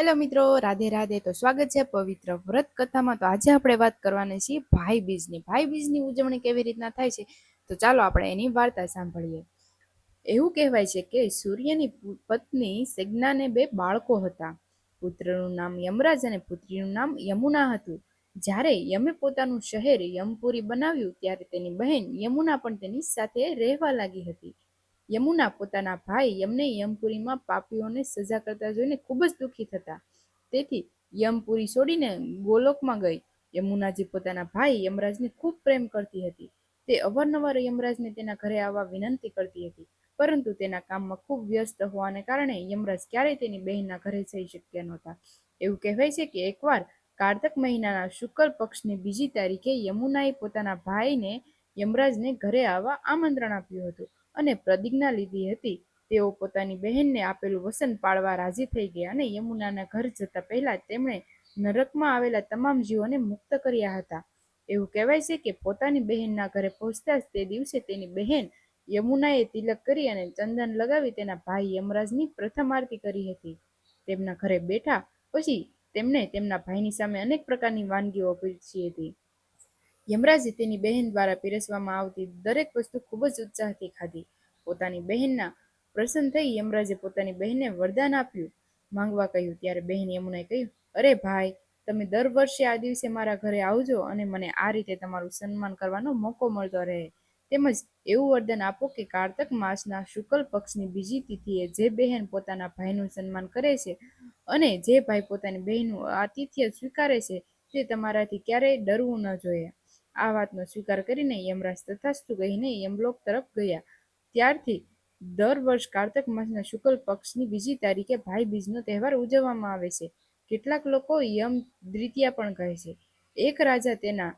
Hello મિત્રો, રાધે રાધે. તો સ્વાગત છે પવિત્ર વ્રત કથામાં. તો આજે આપણે વાત કરવાની છીએ ભાઈ બીજની. ભાઈ બીજની ઉજવણી કેવી રીતના થાય છે? તો ચાલો આપણે એની વાર્તા સાંભળીએ. એવું કહેવાય છે કે સૂર્યની પત્ની સેજ્ઞાને બે બાળકો હતા. પુત્રનું નામ યમરાજ અને પુત્રીનું નામ યમુના હતું. જ્યારે યમે પોતાનું શહેર યમપુરી બનાવ્યું, ત્યારે તેની બહેન યમુના પણ તેની સાથે રહેવા લાગી હતી. યમુના પોતાના ભાઈ યમને યમપુરીમાં પાપીઓને સજા કરતા જોઈને ખૂબ જ દુઃખી થતા. તેથી યમપુરી છોડીને ગોલોકમાં ગઈ. યમુનાજી પોતાના ભાઈ યમરાજને ખૂબ પ્રેમ કરતી હતી. તે અવારનવાર યમરાજને તેના ઘરે આવવા વિનંતી કરતી હતી. પરંતુ તેના કામમાં ખૂબ વ્યસ્ત હોવાને કારણે યમરાજ ક્યારેય તેની બહેનના ઘરે જઈ શક્યા નહોતા. એવું કહેવાય છે કે એકવાર કારતક મહિનાના શુક્લ પક્ષની બીજી તારીખે યમુનાએ પોતાના ભાઈને યમરાજને ઘરે આવવા આમંત્રણ આપ્યું હતું. અને પ્રતિજ્ઞા લીધી હતી. તેઓ પોતાની બહેનને આપેલું વસન પાળવા રાજી થઈ ગયા અને યમુનાના ઘર જતા પહેલા તેમણે નરકમાં આવેલા તમામ જીવોને મુક્ત કર્યા હતા. એવું કહેવાય છે કે પોતાની બહેનના ઘરે પહોંચતા જ તે દિવસે તેની બહેન યમુનાએ તિલક કરી અને ચંદન લગાવી તેના ભાઈ યમરાજની પ્રથમ આરતી કરી હતી. તેમના ઘરે બેઠા પછી તેમણે તેમના ભાઈની સામે અનેક પ્રકારની વાનગીઓ પીરસી હતી. યમરાજે તેની બહેન દ્વારા પીરસવામાં આવતી દરેક વસ્તુ ખૂબ જ ઉત્સાહથી ખાધી. પોતાની બહેનના પ્રસન્ન થઈ યમરાજે પોતાની બહેનને વરદાન આપ્યું. માંગવા કહ્યું, ત્યારે બહેન યમુનાએ કહ્યું, અરે ભાઈ, તમે દર વર્ષે આ દિવસે મારા ઘરે આવજો અને મને આ રીતે તમારું સન્માન કરવાનો મોકો મળતો રહે. તેમજ એવું વરદાન આપો કે કારતક માસના શુક્લ પક્ષની બીજી તિથિએ જે બહેન પોતાના ભાઈનું સન્માન કરે છે અને જે ભાઈ પોતાની બહેનનું આતિથ્ય સ્વીકારે છે, તે તમારાથી ક્યારેય ડરવું ન જોઈએ. આ વાતનો સ્વીકાર કરીને યમરાજ તથાસ્તુ કહીને યમલોક તરફ ગયા. ત્યારથી દર વર્ષ કારતક માસના શુક્લ પક્ષની બીજી તારીખે ભાઈ બીજનો તહેવાર ઉજવવામાં આવે છે. કેટલાક લોકો યમ દ્વિતીયા પણ કહે છે. એક રાજા તેના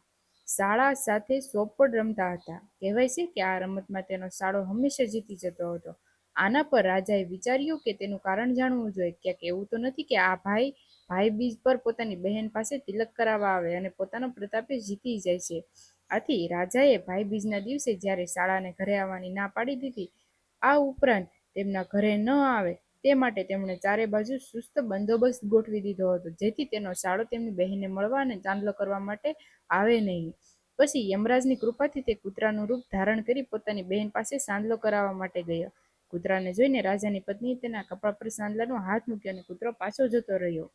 શાળા સાથે સોપડ રમતા હતા. કહેવાય છે કે આ રમતમાં તેનો શાળો હંમેશા જીતી જતો હતો. આના પર રાજાએ વિચાર્યું કે તેનું કારણ જાણવું જોઈએ. ક્યાંક એવું તો નથી કે આ ભાઈ ભાઈ બીજ પર પોતાની બહેન પાસે તિલક કરાવવા આવે અને પોતાનો પ્રતાપે જીતી જાય છે. આથી રાજાએ ભાઈ બીજના દિવસે જ્યારે શાળાને ઘરે આવવાની ના પાડી દીધી, આ ઉપરાંત તેમના ઘરે ન આવે તે માટે તેમણે ચારે બાજુ સુસ્ત બંદોબસ્ત ગોઠવી દીધો હતો. જેથી તેનો શાળો તેમની બહેનને મળવા અને ચાંદલો કરવા માટે આવે નહીં. પછી યમરાજની કૃપાથી તે કૂતરાનું રૂપ ધારણ કરી પોતાની બહેન પાસે સાંદલો કરાવવા માટે ગયો. કૂતરાને જોઈને રાજાની પત્નીએ તેના કપડા પર સાંદલાનો હાથ મૂક્યો અને કૂતરો પાછો જતો રહ્યો.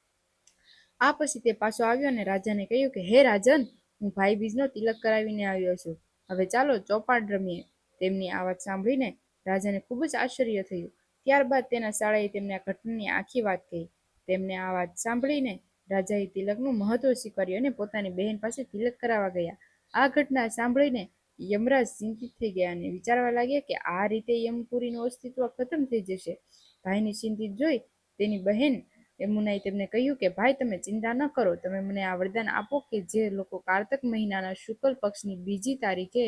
આ પછી તે પાછો આવ્યો અને રાજાને કહ્યું કે, હે રાજન, હું ભાઈ તિલક કરાવીને આવ્યો છું. હવે ચાલો ચોપાટ રમીએ. તેમની આ વાત સાંભળીને રાજાને ખૂબ જ આશ્ચર્ય થયું. ત્યારબાદ તેના શાળાએ તેમને આ ઘટનાની આખી વાત કહી. તેમને આ વાત સાંભળીને રાજાએ તિલકનું મહત્વ સ્વીકાર્યું અને પોતાની બહેન પાસે તિલક કરાવવા ગયા. આ ઘટના સાંભળીને યમરાજ ચિંતિત થઈ ગયા અને વિચારવા લાગ્યા કે આ રીતે યમપુરીનું અસ્તિત્વ ખતમ થઈ જશે. ભાઈને ચિંતિત જોઈ તેની બહેન યમુનાએ તેમને કહ્યું કે, ભાઈ, તમે ચિંતા ન કરો. તમે મને આ વરદાન આપો કે જે લોકો કારતક મહિનાના શુક્લ પક્ષની બીજી તારીખે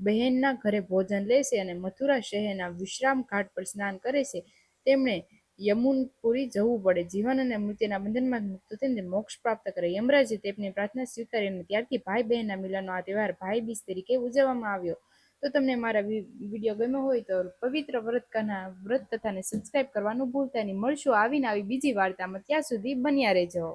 બહેનના ઘરે ભોજન લેશે અને મથુરા શહેરના વિશ્રામ ઘાટ પર સ્નાન કરે છે. તેમણે યમુનપુરી જવું પડે. જીવન અને મૃત્યુના બંધનમાં મુક્ત થઈને મોક્ષ પ્રાપ્ત કરે. યમરાજે તેમની પ્રાર્થના સ્વીકારી અને ત્યારથી ભાઈ બહેનના મિલનનો આ તહેવાર ભાઈ બીજ તરીકે ઉજવવામાં આવ્યો. તો તમને મારા વીડિયો ગમ્યો હોય તો પવિત્ર વ્રત કના વ્રત કથાને સબસ્ક્રાઈબ કરવાનું ભૂલતા નહીં. મળશું આવીને આવી બીજી વાર્તામાં. ત્યાં સુધી બન્યા રહેજો.